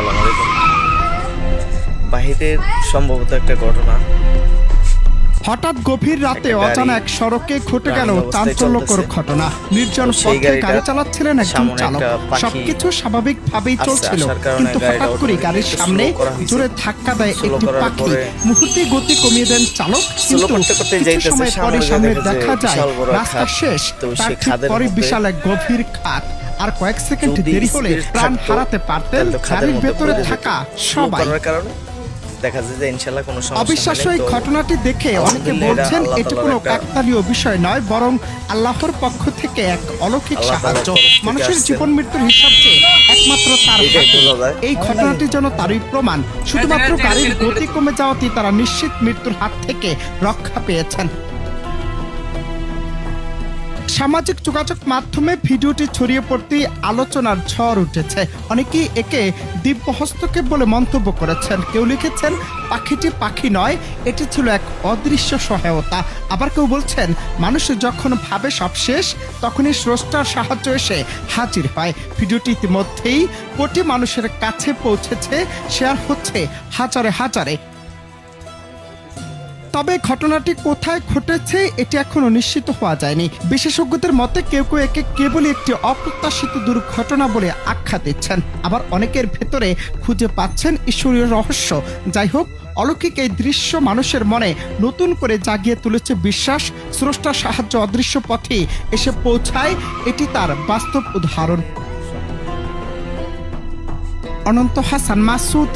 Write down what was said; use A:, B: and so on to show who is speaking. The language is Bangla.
A: আসসালামু আলাইকুম বাহিরের সম্ভবত একটা ঘটনা।
B: হঠাৎ গভীর রাতে অজানা এক সড়কে ঘটে গেল চাঞ্চল্যকর ঘটনা। নির্জন পথে গাড়ি চালাচ্ছিলেন একজন
A: সামনে
B: চালক। সবকিছু স্বাভাবিকভাবেই চলছিল। কিন্তু হঠাৎ করে গাড়ির সামনে। জোরে ধাক্কা দেয় একটি পাখি। মুহূর্তে গতি কমিয়ে দেন চালক। কিন্তু কিছু সময় পরে সামনে
A: দেখা
B: যায় রাস্তা শেষ।
A: তো
B: তার ঠিক পরে বিশাল এক গভীর খাত। আর কয়েক সেকেন্ড দেরি হলে প্রাণ হারাতে পারতেন গাড়ির ভেতরে থাকা সবাই।
A: কারণে দেখা যায় যে কোনো সমস্যা
B: অবিশ্বাস্য এই ঘটনাটি দেখে অনেকে বলছেন এটি কোনো কাকতালীয় বিষয় নয় বরং আল্লাহর পক্ষ থেকে এক অলৌকিক সাহায্য। মানুষের জীবন মৃত্যুর হিসাব চেয়ে একমাত্র তার। এই ঘটনাটি যেন তারই প্রমাণ। শুধুমাত্র গাড়ির গতি কমে যাওয়াতেই তারা নিশ্চিত মৃত্যুর হাত থেকে রক্ষা পেয়েছেন। সামাজিক যোগাযোগ মাধ্যমে ভিডিওটি ছড়িয়ে পড়তেই আলোচনার ঝড় উঠেছে। অনেকেই একে দিব্য হস্তক্ষেপ বলে মন্তব্য করেছেন। কেউ লিখেছেন, পাখিটি পাখি নয়, এটি ছিল এক অদৃশ্য সহায়তা। আবার কেউ বলছেন, মানুষ যখন ভাবে সব শেষ, তখনই স্রষ্টার সাহায্য এসে হাজির হয়। ভিডিওটি ইতিমধ্যেই কোটি মানুষের কাছে পৌঁছেছে। শেয়ার হচ্ছে হাজারে হাজারে। তবে ঘটনাটি কোথায় ঘটেছে, এটি এখনও নিশ্চিত হওয়া যায়নি। বিশেষজ্ঞদের মতে কেউ কেউ একে কেবলই একটি অপ্রত্যাশিত দুর্ঘটনা বলে আখ্যা দিচ্ছেন। আবার অনেকের ভেতরে খুঁজে পাচ্ছেন ঈশ্বরীয় রহস্য। যাই হোক, অলৌকিক এই দৃশ্য মানুষের মনে নতুন করে জাগিয়ে তুলেছে বিশ্বাস। স্রষ্টার সাহায্য অদৃশ্য পথে এসে পৌঁছায়, এটি তার বাস্তব উদাহরণ। অনন্ত হাসান মাসুদ